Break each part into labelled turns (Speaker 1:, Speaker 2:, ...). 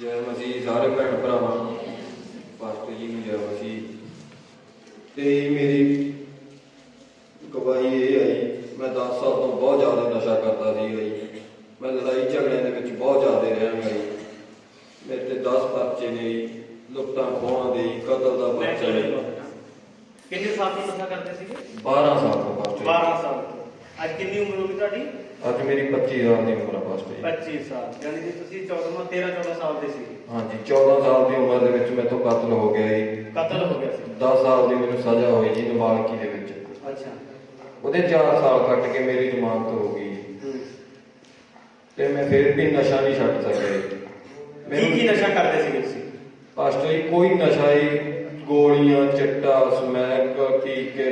Speaker 1: ਜੈ ਮਸੀਹ ਸਾਰੇ ਭੈਣ ਭਰਾਵਾਂ ਨੂੰ ਪਾਸਟਰ ਜੀ ਨੂੰ ਜੈ ਮਸੀਹ। ਤੇ ਮੇਰੀ ਗਵਾਹੀ ਇਹ ਹੈ ਜੀ, ਮੈਂ 10 ਸਾਲ ਤੋਂ ਬਹੁਤ ਜ਼ਿਆਦਾ ਨਸ਼ਾ ਕਰਦਾ ਸੀ ਜੀ ਮੈਂ ਲੜਾਈ ਝਗੜਿਆਂ ਦੇ ਵਿੱਚ ਬਹੁਤ ਜ਼ਿਆਦਾ ਰਿਹਾ ਜੀ ਮੇਰੇ ਤੇ 10 ਪਰਚੇ ਨੇ ਲੁੱਟਾਂ ਖੋਹਾਂ ਦੇ ਕਤਲ ਦਾ ਪਰਚਾ ਜੀ।
Speaker 2: ਕਿੰਨੇ ਸਾਲ ਤੋਂ ਨਸ਼ਾ ਕਰਦੇ ਸੀਗੇ?
Speaker 1: 12 ਸਾਲ ਤੋਂ ਪਾਸਟਰ
Speaker 2: 12 ਸਾਲ ਤੋਂ। ਅੱਜ ਕਿੰਨੀ ਉਮਰ ਹੋ ਗਈ ਤੁਹਾਡੀ।
Speaker 1: ਅੱਜ ਮੇਰੀ 25 ਸਾਲ ਦੀ ਉਮਰ ਹੈ ਪਾਸਟਰ ਜੀ
Speaker 2: 25 ਸਾਲ ਯਾਨੀ ਕਿ ਤੁਸੀਂ 14 13 14 ਸਾਲ ਦੇ ਸੀ
Speaker 1: ਹਾਂਜੀ 14 ਸਾਲ ਦੀ ਉਮਰ ਦੇ ਵਿੱਚ ਮੈਥੋਂ ਕਤਲ ਹੋ ਗਿਆ ਜੀ
Speaker 2: ਕਤਲ ਹੋ ਗਿਆ ਸੀ
Speaker 1: 10 ਸਾਲ ਦੀ ਮੈਨੂੰ ਸਜ਼ਾ ਹੋਈ ਜੀ ਨਾਬਾਲਗੀ ਦੇ ਵਿੱਚ
Speaker 2: ਅੱਛਾ
Speaker 1: ਉਹਦੇ 4 ਸਾਲ ਕੱਟ ਕੇ ਮੇਰੀ ਜ਼ਮਾਨਤ ਹੋ ਗਈ। ਤੇ ਮੈਂ ਫਿਰ ਵੀ ਨਸ਼ਾ ਨਹੀਂ ਛੱਡ ਸਕਿਆ ਜੀ।
Speaker 2: ਕੀ ਕੀ ਨਸ਼ਾ ਕਰਦੇ ਸੀਗੇ ਤੁਸੀਂ
Speaker 1: ਪਾਸਟਰ ਜੀ ਕੋਈ ਨਸ਼ਾ ਹੀ ਗੋਲੀਆਂ ਚਿੱਟਾ ਸਮੈਕ ਟੀਕੇ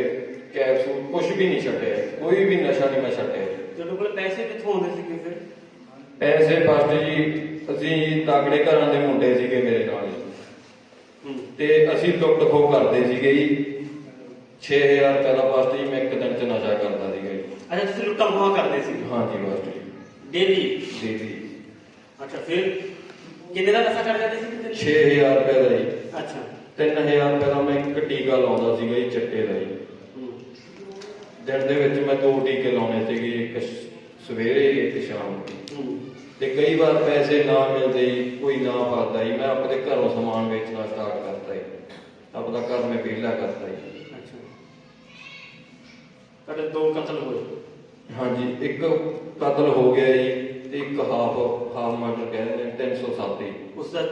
Speaker 1: ਕੈਪਸੂਲ ਕੁਝ ਵੀ ਨਹੀਂ ਛੱਡਿਆ। ਕੋਈ ਵੀ ਨਸ਼ਾ ਨਹੀਂ ਮੈਂ ਛੱਡਿਆ।
Speaker 2: ਤੁਹਾਡੇ ਕੋਲ ਪੈਸੇ ਕਿੱਥੋਂ ਆਉਂਦੇ ਸੀਗੇ ਫਿਰ?
Speaker 1: ਪੈਸੇ ਪਾਸਟਰ ਜੀ ਅਸੀਂ ਤਾਗੜੇ ਘਰਾਂ ਦੇ ਮੁੰਡੇ ਸੀਗੇ ਮੇਰੇ ਨਾਲ ਜੀ।
Speaker 2: ਹੂੰ।
Speaker 1: ਤੇ ਅਸੀਂ ਲੁੱਟ ਖੋਹ ਕਰਦੇ ਸੀਗੇ ਜੀ। 6000 ਰੁਪਏ ਦਾ ਪਾਸਟਰ ਜੀ ਮੈਂ ਇੱਕ ਦਿਨ ਚ ਨਸ਼ਾ ਕਰਦਾ ਸੀਗਾ ਜੀ।
Speaker 2: ਅੱਛਾ ਤੁਸੀਂ ਲੁੱਟਾਂ ਖੋਹਾਂ ਕਰਦੇ ਸੀ?
Speaker 1: ਹਾਂਜੀ ਪਾਸਟਰ ਜੀ।
Speaker 2: ਡੇਲੀ?
Speaker 1: ਜੀ ਜੀ
Speaker 2: ਅੱਛਾ ਫਿਰ ਕਿੰਨੇ ਦਾ ਨਸ਼ਾ ਕਰ ਜਾਂਦੇ ਸੀ ਕਿਤੇ?
Speaker 1: 6000 ਰੁਪਏ ਦਾ ਜੀ।
Speaker 2: ਅੱਛਾ।
Speaker 1: 3000 ਰੁਪਏ ਦਾ ਮੈਂ ਇੱਕ ਟੀਕਾ ਲਾਉਂਦਾ ਸੀਗਾ ਜੀ ਚਿੱਟੇ ਦਾ ਜੀ। ਦਿਨ ਦੇ ਵਿੱਚ ਮੈਂ ਦੋ ਟੀਕੇ ਲਾਉਣੇ ਸੀਗੇ ਇੱਕ ਸਵੇਰੇ ਇੱਕ ਸ਼ਾਮ ਨੂੰ।
Speaker 2: ਹੂੰ।
Speaker 1: ਤੇ ਕਈ ਵਾਰ ਪੈਸੇ ਨਾ ਮਿਲਦੇ ਕੋਈ ਨਾ ਪਾਦਾ ਜੀ। ਮੈਂ ਆਪਣੇ ਘਰੋਂ ਸਮਾਨ ਵੇਚਣਾ ਸਟਾਰਟ ਕਰਤਾ ਜੀ। ਆਪਦਾ ਘਰ ਮੈਂ ਵਿਹਲਾ ਕਰਤਾ ਜੀ।
Speaker 2: ਅੱਛਾ। ਤੁਹਾਡੇ ਦੋ ਕਤਲ ਹੋਏ?
Speaker 1: ਹਾਂਜੀ ਇੱਕ ਕਤਲ ਹੋ ਗਿਆ ਜੀ ਤੇ ਇੱਕ ਹਾਫ ਹਾਫ ਮਰਡਰ ਕਹਿੰਦੇ ਨੇ 307 ਜੀ।
Speaker 2: ਉਸ ਦਾ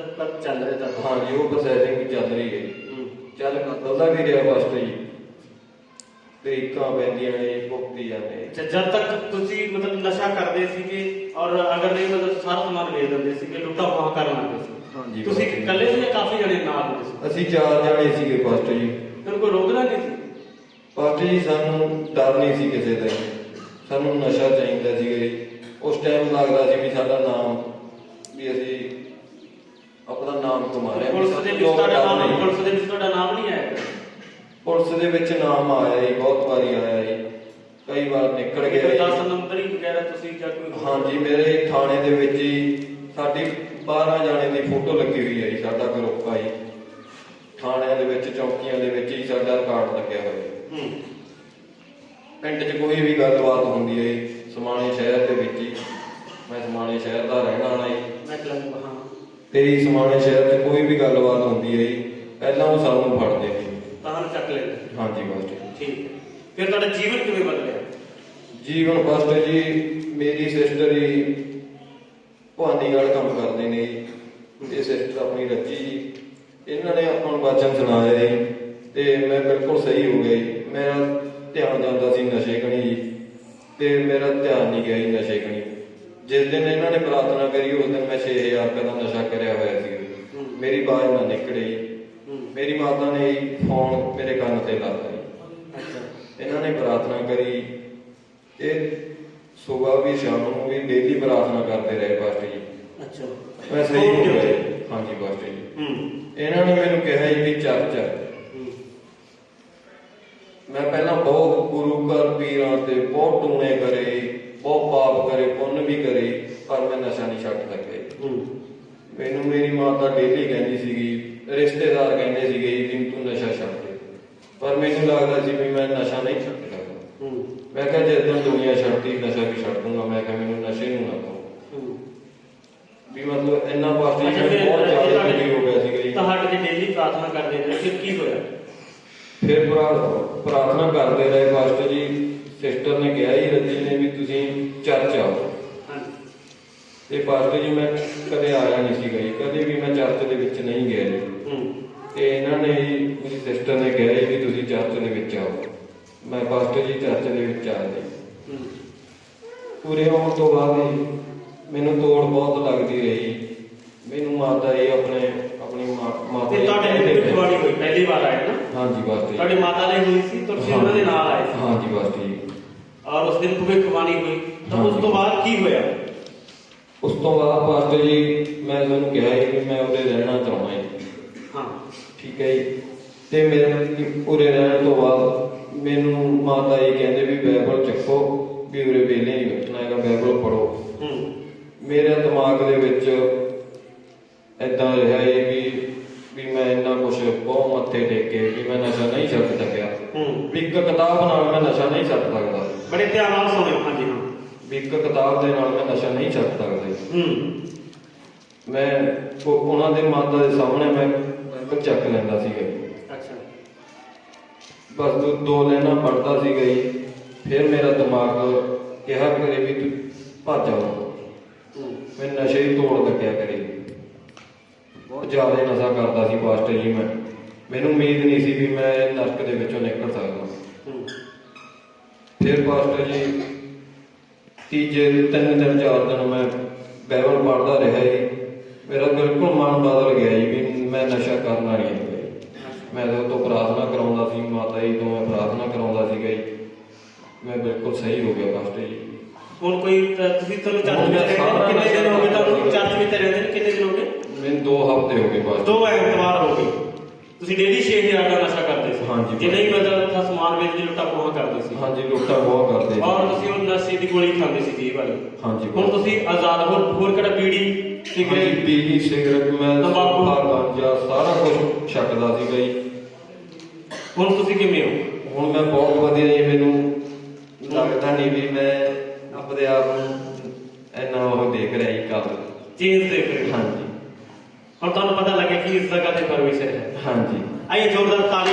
Speaker 2: ਚੱਲ ਰਿਹਾ ਤਾਂ
Speaker 1: ਹਾਂਜੀ ਉਹ ਪ੍ਰੋਸੈਸਿੰਗ ਚੱਲ ਰਹੀ ਹੈ।
Speaker 2: ਹੂੰ।
Speaker 1: ਚੱਲ ਕਤਲ ਦਾ ਵੀ ਰਿਹਾ ਬਸ ਜੀ। ਤੇ ਇੱਕਾਂ ਪੈਂਦੀਆਂ ਨੇ ਭੁਗਤੀ ਜਾਂਦੇ।
Speaker 2: ਅੱਛਾ ਜਦ ਤੱਕ ਤੁਸੀਂ ਮਤਲਬ ਨਸ਼ਾ ਕਰਦੇ ਸੀਗੇ ਔਰ ਅਗਰ ਨਹੀਂ ਮਤਲਬ ਸਾਰਾ ਸਮਾਨ ਵੇਚ ਦਿੰਦੇ ਸੀਗੇ ਲੁੱਟਾ ਖੋਹਾਂ ਕਰਨ ਲੱਗੇ ਸੀ।
Speaker 1: ਹਾਂਜੀ,
Speaker 2: ਤੁਸੀਂ। ਇਕੱਲੇ ਸੀ ਜਾਂ ਕਾਫੀ ਜਣੇ ਨਾਲ ਹੁੰਦੇ ਸੀ?
Speaker 1: ਅਸੀਂ ਚਾਰ ਜਾਣੇ ਸੀਗੇ ਫਸਟ ਜੀ।
Speaker 2: ਫਿਰ ਕੋਈ ਰੋਕਦਾ ਨਹੀਂ ਸੀ
Speaker 1: ਫਸਟ ਜੀ ਸਾਨੂੰ ਡਰ ਨਹੀਂ ਸੀ ਕਿਸੇ ਦਾ। ਸਾਨੂੰ ਨਸ਼ਾ ਚਾਹੀਦਾ ਸੀਗਾ ਜੀ। ਉਸ ਟਾਈਮ ਲੱਗਦਾ ਸੀ ਵੀ ਸਾਡਾ ਨਾਮ ਵੀ ਅਸੀਂ ਆਪਣਾ ਨਾਮ ਕਮਾ ਰਹੇ ਹਾਂ,
Speaker 2: ਪੁਲਿਸ ਦੇ ਵਿੱਚ ਤੁਹਾਡਾ ਨਾਮ। ਪੁਲਿਸ ਦੇ ਵਿੱਚ ਤੁਹਾਡਾ ਨਾਮ ਨਹੀਂ ਆਇਆ।
Speaker 1: ਪੁਲਿਸ ਦੇ ਵਿੱਚ ਨਾਮ ਆਇਆ ਜੀ ਬਹੁਤ ਵਾਰੀ ਆਇਆ ਜੀ। ਕਈ ਵਾਰ ਨਿਕਲ ਗਿਆ
Speaker 2: ਕੋਈ 10
Speaker 1: ਜੀ
Speaker 2: ਨੰਬਰ ਹੀ ਵਗੈਰਾ ਤੁਸੀਂ ਜਾਂ ਕੋਈ
Speaker 1: ਹਾਂਜੀ ਮੇਰੇ ਥਾਣੇ ਦੇ ਵਿੱਚ ਹੀ ਸਾਡੀ 12 ਜਾਣੇ ਦੀ ਫੋਟੋ ਲੱਗੀ ਹੋਈ ਹੈ ਜੀ ਸਾਡਾ ਗਰੁੱਪ ਆ ਜੀ। ਥਾਣਿਆਂ ਦੇ ਵਿੱਚ ਚੌਕੀਆਂ ਦੇ ਵਿੱਚ ਹੀ ਸਾਡਾ ਰਿਕਾਰਡ ਲੱਗਿਆ ਹੋਇਆ ਹੈ
Speaker 2: ਹੂੰ।
Speaker 1: ਪਿੰਡ 'ਚ ਕੋਈ ਵੀ ਗੱਲਬਾਤ ਹੁੰਦੀ ਹੈ ਜੀ, ਸਮਾਣੇ ਸ਼ਹਿਰ ਦੇ ਵਿੱਚ ਹੀ। ਮੈਂ ਸਮਾਣੇ ਸ਼ਹਿਰ ਦਾ ਰਹਿਣ ਵਾਲਾ ਜੀ।
Speaker 2: ਮੈਂ ਕਲੰਗ ਹਾਂ।
Speaker 1: ਤੇ ਜੀ ਸਮਾਣੇ ਸ਼ਹਿਰ 'ਚ ਕੋਈ ਵੀ ਗੱਲਬਾਤ ਹੁੰਦੀ ਹੈ ਜੀ ਪਹਿਲਾਂ ਉਹ ਸਾਨੂੰ ਫੜਦੇ ਨੇ। ਹਾਂਜੀ ਬਸ ਜੀ
Speaker 2: ਠੀਕ ਹੈ। ਫਿਰ ਤੁਹਾਡਾ ਜੀਵਨ ਕਿਵੇਂ ਬਦਲਿਆ?
Speaker 1: ਜੀਵਨ ਫਸਟ ਜੀ। ਮੇਰੀ ਸਿਸਟਰ ਜੀ ਭਵਾਨੀਗੜ੍ਹ ਕੰਮ ਕਰਦੇ ਨੇ ਜੀ। ਇਹ ਸਿਸਟਰ ਆਪਣੀ ਰੱਜੀ ਜੀ। ਇਹਨਾਂ ਨੇ ਆਪਾਂ ਨੂੰ ਵਚਨ ਸੁਣਾਇਆ ਜੀ ਤੇ ਮੈਂ ਬਿਲਕੁਲ ਸਹੀ ਹੋ ਗਿਆ ਜੀ। ਮੇਰਾ ਧਿਆਨ ਜਾਂਦਾ ਸੀ ਨਸ਼ੇ ਕਣੀ ਜੀ। ਤੇ ਮੇਰਾ ਧਿਆਨ ਨਹੀਂ ਗਿਆ ਜੀ ਨਸ਼ੇ ਕਣੀ। ਜਿਸ ਦਿਨ ਇਹਨਾਂ ਨੇ ਪ੍ਰਾਰਥਨਾ ਕਰੀ ਉਸ ਦਿਨ ਮੈਂ 6000 ਰੁਪਏ ਦਾ ਨਸ਼ਾ ਕਰਿਆ ਹੋਇਆ ਸੀ।
Speaker 2: ਹੂੰ।
Speaker 1: ਮੇਰੀ ਬਾਜ਼ ਨਾ ਨਿਕਲੇ ਜੀ। ਮੇਰੀ ਮਾਤਾ ਨੇ ਫੋਨ ਮੇਰੇ ਕੰਨ ਤੇ ਲਾਤਾ ਜੀ।
Speaker 2: ਅੱਛਾ।
Speaker 1: ਇਹਨਾਂ ਨੇ ਪ੍ਰਾਰਥਨਾ ਕਰੀ। ਇਹ ਸਵੇਰ ਵੀ ਸ਼ਾਮ ਨੂੰ ਵੀ ਡੇਲੀ ਪ੍ਰਾਰਥਨਾ ਕਰਦੇ ਰਹੇ ਪਾਸਟਰ ਜੀ।
Speaker 2: ਅੱਛਾ।
Speaker 1: ਸਹੀ ਹੋ
Speaker 2: okay.
Speaker 1: ਜੀ। ਹਾਂਜੀ ਪਾਸਟਰ ਜੀ।
Speaker 2: ਹੂੰ।
Speaker 1: ਇਹਨਾਂ ਨੇ ਮੈਨੂੰ ਕਿਹਾ ਜੀ ਵੀ ਹੈ।
Speaker 2: ਹੂੰ।
Speaker 1: ਮੈਂ ਪਹਿਲਾਂ ਬਹੁਤ ਗੁਰੂ ਘਰ ਪੀਰਾਂ ਤੇ ਬਹੁਤ ਟੂਣੇ ਕਰੇ ਬਹੁਤ ਪਾਪ ਕਰੇ ਪੁੰਨ ਵੀ ਕਰੇ ਪਰ ਮੈਂ ਨਸ਼ਾ ਨਹੀਂ ਛੱਡ ਸਕਿਆ।
Speaker 2: ਹੂੰ।
Speaker 1: ਮੈਨੂੰ ਮੇਰੀ ਮਾਤਾ ਡੇਲੀ ਕਹਿੰਦੀ ਸੀਗੀ ਰਿਸ਼ਤੇਦਾਰ ਕਹਿੰਦੇ ਸੀਗੇ ਜੀ ਵੀ ਤੂੰ ਨਸ਼ਾ ਛੱਡ ਦੇ। ਪਰ ਮੈਨੂੰ ਲੱਗਦਾ ਸੀ ਵੀ ਮੈਂ ਨਸ਼ਾ ਨਹੀਂ ਛੱਡ ਸਕਦਾ
Speaker 2: ਹੂੰ।
Speaker 1: ਮੈਂ ਕਿਹਾ ਜੇ ਦਿਨ ਦੁਨੀਆ ਛੱਡਦੀ ਨਸ਼ਾ ਵੀ ਛੱਡ ਦੂੰਗਾ? ਮੈਂ ਕਿਹਾ ਮੈਨੂੰ ਨਸ਼ੇ ਨੂੰ ਨਾ ਪਾਓ। ਵੀ ਮਤਲਬ ਇੰਨਾ
Speaker 2: ਫਿਰ
Speaker 1: ਬਹੁਤ ਜ਼ਿਆਦਾ ਹੋ ਗਿਆ ਸੀਗਾ ਜੀ।
Speaker 2: ਤੁਹਾਡੇ ਜੇ ਡੇਲੀ ਪ੍ਰਾਰਥਨਾ ਕਰਦੇ ਰਹੇ ਫਿਰ ਕੀ ਹੋਇਆ?
Speaker 1: ਫਿਰ ਪ੍ਰਾ- ਪ੍ਰਾਰਥਨਾ ਕਰਦੇ ਰਹੇ ਪਾਸਟਰ ਜੀ ਸਿਸਟਰ ਨੇ ਕਿਹਾ ਹੀ ਰੱਜੀ ਨੇ ਵੀ ਤੁਸੀਂ ਚਰਚ ਆਓ। ਤੇ ਪਾਸਟਰ ਜੀ ਮੈਂ ਕਦੇ ਆਇਆ ਨਹੀਂ ਸੀਗਾ ਜੀ ਕਦੇ ਵੀ ਮੈਂ ਚਰਚ ਦੇ ਵਿੱਚ ਨਹੀਂ ਗਿਆ ਜੀ। ਤੇ ਇਹਨਾਂ ਨੇ ਮੇਰੀ ਸਿਸਟਰ ਨੇ ਕਿਹਾ ਜੀ ਵੀ ਤੁਸੀਂ ਚਰਚ ਦੇ ਵਿੱਚ ਆਓ। ਮੈਂ ਪਾਸਟਰ ਜੀ ਚਰਚ ਦੇ ਵਿੱਚ ਆ
Speaker 2: ਹੂੰ।
Speaker 1: ਪੂਰੇ ਹੋਣ ਤੋਂ ਬਾਅਦ ਹੀ ਮੈਨੂੰ ਤੋੜ ਬਹੁਤ ਲੱਗਦੀ ਰਹੀ। ਮੈਨੂੰ ਮਾਤਾ ਜੀ ਆਪਣੇ ਆਪਣੀ ਮਾਤਾ
Speaker 2: ਤੇ ਤੁਹਾਡੇ ਹੋਈ ਪਹਿਲੀ ਵਾਰ ਆਏ ਨਾ?
Speaker 1: ਹਾਂਜੀ ਬਸ ਜੀ।
Speaker 2: ਤੁਹਾਡੀ ਮਾਤਾ ਨੇ ਹੋਈ ਸੀ ਤੁਸੀਂ ਉਹਨਾਂ ਦੇ ਨਾਲ ਆਏ ਸੀ?
Speaker 1: ਹਾਂਜੀ ਬਸ ਜੀ।
Speaker 2: ਔਰ ਉਸ ਦਿਨ ਭਵਿੱਖਬਾਣੀ ਹੋਈ। ਤਾਂ ਉਸ ਤੋਂ ਬਾਅਦ ਕੀ ਹੋਇਆ?
Speaker 1: ਉਸ ਤੋਂ ਬਾਅਦ ਪਾਸਟਰ ਜੀ ਮੈਂ ਤੁਹਾਨੂੰ ਕਿਹਾ ਕਿ ਮੈਂ ਉਰੇ ਰਹਿਣਾ ਚਾਹੁੰਦਾ ਹਾਂ ਜੀ। ਤੇ ਮੇਰੇ ਉਰੇ ਰਹਿਣ ਤੋਂ ਬਾਅਦ ਮੈਨੂੰ ਮਾਤਾ ਜੀ ਕਹਿੰਦੇ ਵੀ ਬਾਈਬਲ ਚੱਕੋ ਵੀ ਉਰੇ ਵੇਲੇ ਨਹੀਂ ਬੈਠਣਾ ਹੈਗਾ ਬਾਈਬਲ ਪੜੋ ਮੇਰੇ ਦਿਮਾਗ ਦੇ ਵਿੱਚ ਇਦਾਂ ਰਿਹਾ ਇਹ ਵੀ ਵੀ ਮੈਂ ਇੰਨਾ ਕੁਝ ਬਹੁਤ ਮੱਥੇ ਟੇਕੇ ਵੀ ਮੈਂ ਨਸ਼ਾ ਨਹੀਂ ਛੱਡ ਸਕਿਆ। ਵੀ ਇੱਕ ਕਿਤਾਬ ਨਾਲ ਮੈਂ ਨਸ਼ਾ ਨਹੀਂ ਛੱਡ ਸਕਦਾ।
Speaker 2: ਬੜੇ ਧਿਆਨ ਨਾਲ ਸੁਣਿਓ ਹਾਂਜੀ ਹਾਂ।
Speaker 1: ਵੀ ਇੱਕ ਕਿਤਾਬ ਦੇ ਨਾਲ ਮੈਂ ਨਸ਼ਾ ਨਹੀਂ ਛੱਡ ਸਕਦਾ।
Speaker 2: ਹੂੰ।
Speaker 1: ਮੈਂ ਉਹ- ਉਹਨਾਂ ਦੇ ਮਾਤਾ ਦੇ ਸਾਹਮਣੇ ਮੈਂ ਬਾਈਬਲ ਚੱਕ ਲੈਂਦਾ ਸੀਗਾ ਜੀ।
Speaker 2: ਅੱਛਾ।
Speaker 1: ਬਸ ਦੋ ਦੋ ਲੈਣਾ ਪੜਦਾ ਸੀਗਾ ਜੀ ਫਿਰ ਮੇਰਾ ਦਿਮਾਗ ਕਿਹਾ ਕਰੇ ਵੀ ਤੂੰ ਭੱਜ ਜਾ
Speaker 2: ਹੂੰ।
Speaker 1: ਮੈਂ ਨਸ਼ੇ ਹੀ ਤੋੜ ਲੱਗਿਆ ਕਰੇ। ਬਹੁਤ ਜ਼ਿਆਦਾ ਨਸ਼ਾ ਕਰਦਾ ਸੀ ਪਾਸਟਰ ਜੀ ਮੈਂ। ਮੈਨੂੰ ਉਮੀਦ ਨਹੀਂ ਸੀ ਵੀ ਮੈਂ ਨਰਕ ਦੇ ਵਿੱਚੋਂ ਨਿਕਲ ਸਕਦਾ।
Speaker 2: ਹੂੰ।
Speaker 1: ਫਿਰ ਪਾਸਟਰ ਜੀ ਤੀਜੇ ਤਿੰਨ ਦਿਨ ਚਾਰ ਦਿਨ ਮੈਂ ਬਾਈਬਲ ਪੜ੍ਹਦਾ ਰਿਹਾ ਜੀ। ਮੇਰਾ ਬਿਲਕੁਲ ਮਨ ਬਦਲ ਗਿਆ ਜੀ ਵੀ ਮੈਂ ਨਸ਼ਾ ਕਰਨਾ ਨਹੀਂ ਹੈ ਮੈਂ ਉਹ ਤੋਂ ਪ੍ਰਾਰਥਨਾ ਕਰਾਉਂਦਾ ਸੀ ਮਾਤਾ ਜੀ ਤੋਂ ਮੈਂ ਪ੍ਰਾਰਥਨਾ ਕਰਾਉਂਦਾ ਸੀਗਾ ਜੀ। ਮੈਂ ਬਿਲਕੁਲ ਸਹੀ ਹੋ ਗਿਆ ਪਾਸਟਰ ਜੀ।
Speaker 2: ਹੁਣ ਕੋਈ ਤੁਸੀਂ ਤੁਹਾਨੂੰ ਚਰਚ ਵਿੱਚ ਕਿੰਨੇ ਦਿਨ ਹੋ ਗਏ? ਤੁਹਾਨੂੰ ਚਰਚ ਵਿੱਚ ਰਹਿੰਦੇ ਨੇ ਕਿੰਨੇ ਦਿਨ ਹੋ ਗਏ?
Speaker 1: ਮੈਨੂੰ 2 ਹਫ਼ਤੇ ਹੋ ਗਏ ਪਾਸਟਰ
Speaker 2: ਦੋ ਐਤਵਾਰ ਹੋ ਗਏ। ਤੁਸੀਂ ਡੇਲੀ 6000 ਦਾ ਨਸ਼ਾ ਕਰਦੇ ਸੀ।
Speaker 1: ਹਾਂਜੀ।
Speaker 2: ਜੇ ਨਹੀਂ ਮਤਲਬ ਤਾਂ ਸਮਾਨ ਵੇਚ ਦੀ ਲੁੱਟਾ ਪੋਹਾ ਕਰਦੇ ਸੀ।
Speaker 1: ਹਾਂਜੀ ਲੋਟਾ ਬਹੁਤ ਕਰਦੇ ਸੀ।
Speaker 2: ਔਰ ਤੁਸੀਂ ਉਹ ਨਸ਼ੇ ਦੀ ਗੋਲੀ ਖਾਂਦੇ ਸੀ ਜੀ ਵਾਲੀ।
Speaker 1: ਹਾਂਜੀ।
Speaker 2: ਹੁਣ ਤੁਸੀਂ ਆਜ਼ਾਦ ਹੋਰ ਹੋਰ ਕਿਹੜਾ
Speaker 1: ਹਾਂਜੀ
Speaker 2: ਸਿਗਰਟ
Speaker 1: ਬੀੜੀ ਸਿਗਰਟ ਮੈਂ
Speaker 2: ਤੰਬਾਕੂ।
Speaker 1: ਗਾਂਜਾ ਸਾਰਾ ਕੁਝ ਛੱਡਦਾ ਸੀਗਾ ਜੀ।
Speaker 2: ਹੁਣ ਤੁਸੀਂ ਕਿਵੇਂ ਹੋ?
Speaker 1: ਹੁਣ ਮੈਂ ਬਹੁਤ ਵਧੀਆ ਜੀ ਮੈਨੂੰ ਲੱਗਦਾ ਨਹੀਂ ਵੀ ਮੈਂ ਆਪਣੇ ਆਪ ਨੂੰ ਇੰਨਾ ਉਹ ਦੇਖ ਰਿਹਾ ਜੀ ਕਾਬਲ।
Speaker 2: ਚੇਂਜ ਦੇਖ ਰਹੇ
Speaker 1: ਹਾਂਜੀ।
Speaker 2: ਹੁਣ ਤੁਹਾਨੂੰ ਪਤਾ ਲੱਗਿਆ ਕਿ ਇਸ ਜਗ੍ਹਾ ਤੇ ਪਰਮੇਸ਼ਰ ਹੈ?
Speaker 1: ਹਾਂਜੀ।
Speaker 2: ਆਈਏ ਜ਼ੋਰਦਾਰ ਤਾਲੀ